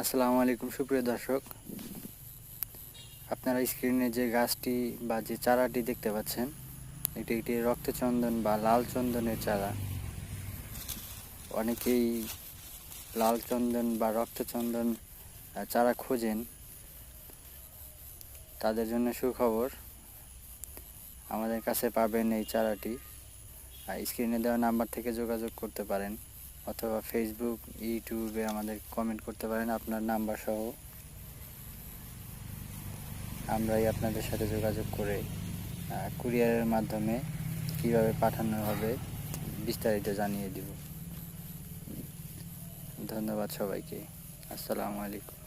আসসালামু আলাইকুম, সুপ্রিয় দর্শক। আপনারা স্ক্রিনে যে গাছটি বা যে চারাটি দেখতে পাচ্ছেন, এটি একটি রক্তচন্দন বা লাল চন্দনের চারা। অনেকেই লাল চন্দন বা রক্তচন্দন চারা খোঁজেন। তাদের জন্য সুখবর, আমাদের কাছে পাবেন এই চারাটি। আর স্ক্রিনে দেওয়া নাম্বার থেকে যোগাযোগ করতে পারেন। অথবা ফেসবুক ইউটিউবে আমাদের কমেন্ট করতে পারেন, আপনার নাম্বার সহ। আমরাই আপনাদের সাথে যোগাযোগ করে কুরিয়ারের মাধ্যমে কীভাবে পাঠানো হবে বিস্তারিত জানিয়ে দিব। ধন্যবাদ সবাইকে। আসসালামু আলাইকুম।